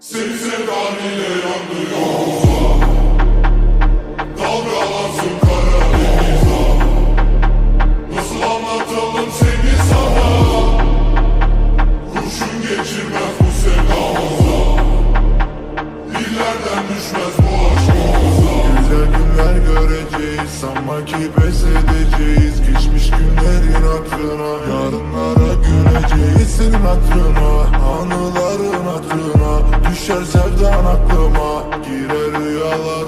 Seni sevdan ile yandı yolda Dalgalansın Karadeniz'e Nasıl anlatalım seni sana Kurşun geçirmez bu sevdamıza Dillerden düşmez bu Güzel günler göreceğiz Sanma ki pes Geçmiş günlerin hatırına Yarınlara güleceğiz. Senin hatırına Anıların hatırına Düşer sevdan aklıma Girer rüyalara